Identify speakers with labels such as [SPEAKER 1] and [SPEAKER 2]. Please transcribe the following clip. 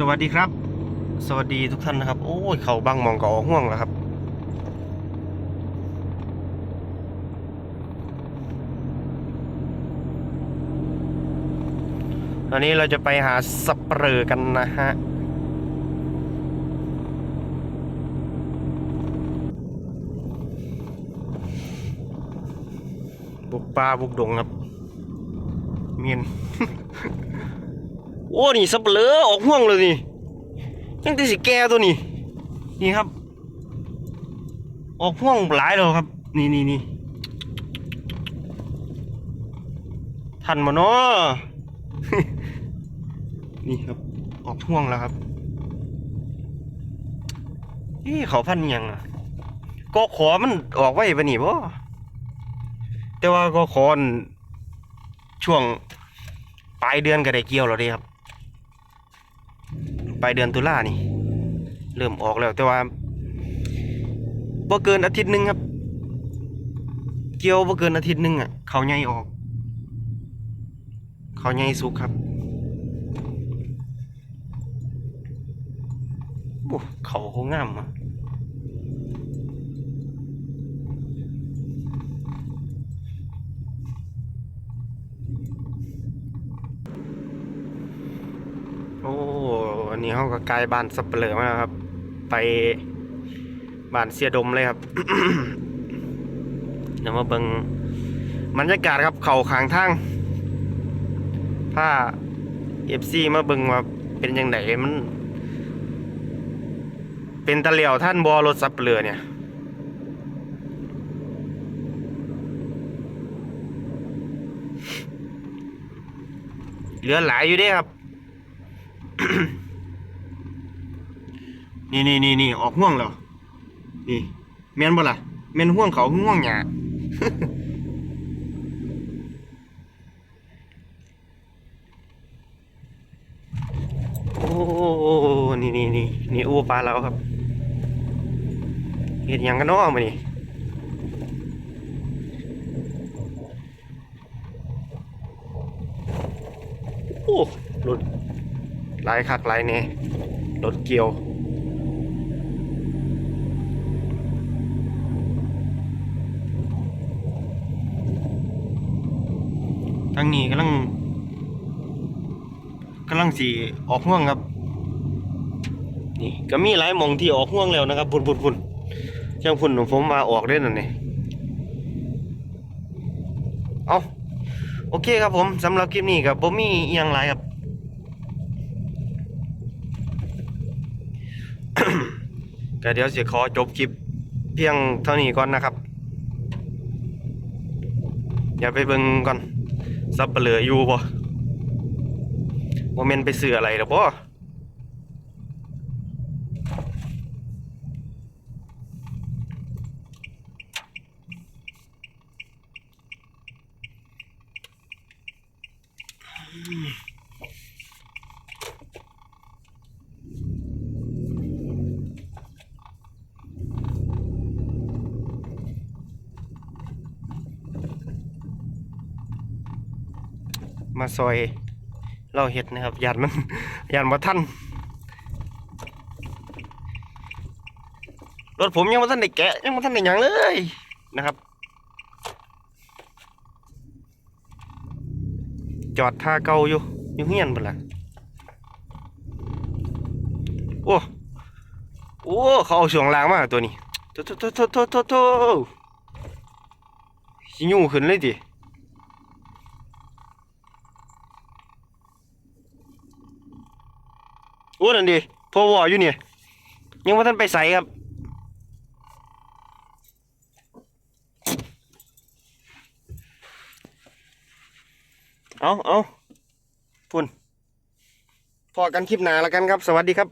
[SPEAKER 1] สวัสดีครับ สวัสดีทุกท่านนะครับ โอ้ยเขาบางมองก็ออกห่วงแล้วครับ ตอนนี้เราจะไปหาสับเปลอกันนะฮะบุกป่าบุกดงครับ เมียน โอ้นี่สับเลือออกห่วงเลยนี่ยังต่สิแก่ตัวนี้นี่ครับ ออกห่วงหลายแล้วครับ นี่นี่นี่ทันมาเนาะนี่ครับ ออกห่วงแล้วครับนี่เขาพันยังอะก็ขอมันออกไว้ปะนี่บ่แต่ว่าก็ขอนช่วงปลายเดือนก็ได้เกี่ยวแล้วเด้ครับ ลายเดือนตุลานี่ เริ่มออกแล้วแต่ว่าบ่เกินอาทิตย์หนึ่งครับ เกี่ยวบ่เกินอาทิตย์หนึ่งอะ เขาใหญ่ออก เขาใหญ่สุกครับโอ้เขาเขางามอะโอ้ อันนี้เขาก็กลายบ้านสับเปลือมาแล้วครับ ไปบ้านเสียดมเลยครับเดี๋ยวมาเบิงบรรยากาศครับเขาขางทางถ้าเอฟซีมาเบิงว่าเป็นยังไงมัน เป็นตะเหลียวท่านบอรถสับเปลือเนี่ยเหลือหลายอยู่ด้ครับ นี่นี่นี่นี่ออกห่วงแล้วนี่แม่นบ่ล่ะแม่นห่วงเขาห่วงหยาโอ้นี่นี่นี่นี่อูปลาเราครับเห็ดยังกันนาะมานี่โอ้รถหลายคักลายแน่รถเกี่ยวางนี้กำลังกำลังสีออกห่วงครับ นี่ก็มีหลายหมองที่ออกห่วงแล้วนะครับพุ่นพุ่นพุ่นเจ้าพุ่นของผมมาออกได้นั่นนี่เอาโอเคครับผมสำหรับคลิปนี้กับผมมีอหยังไรครับก็เดี๋ยวเสิขอจบคลิปเพียงเท่านี้ก่อนนะครับ อย่าไปเบิ่งก่อน ซับเปลืออยู่บ่โมเมนไปซื้ออะไรหรอบ่ม มาซอยเราเฮ็ดนะครับยานมันยานบ่ทันรถผมยังบ่ทันได้แกะยังบ่ทันได้ยังเลยนะครับ จอดท่าเก่าอยู่อยู่เฮียนพุ่นล่ะโอ้โอ้เขาเอาช่วงล่างมาตัวนี้โตโตโตโตโตโตโตสิยู่ขึ้นเลยติ โอ้นั่นดิพอวออยู่เนี่ย ยังว่าท่านไปใส่ครับ เอาเอาพุ่นพอกันคลิปหนาแล้วกันครับ สวัสดีครับ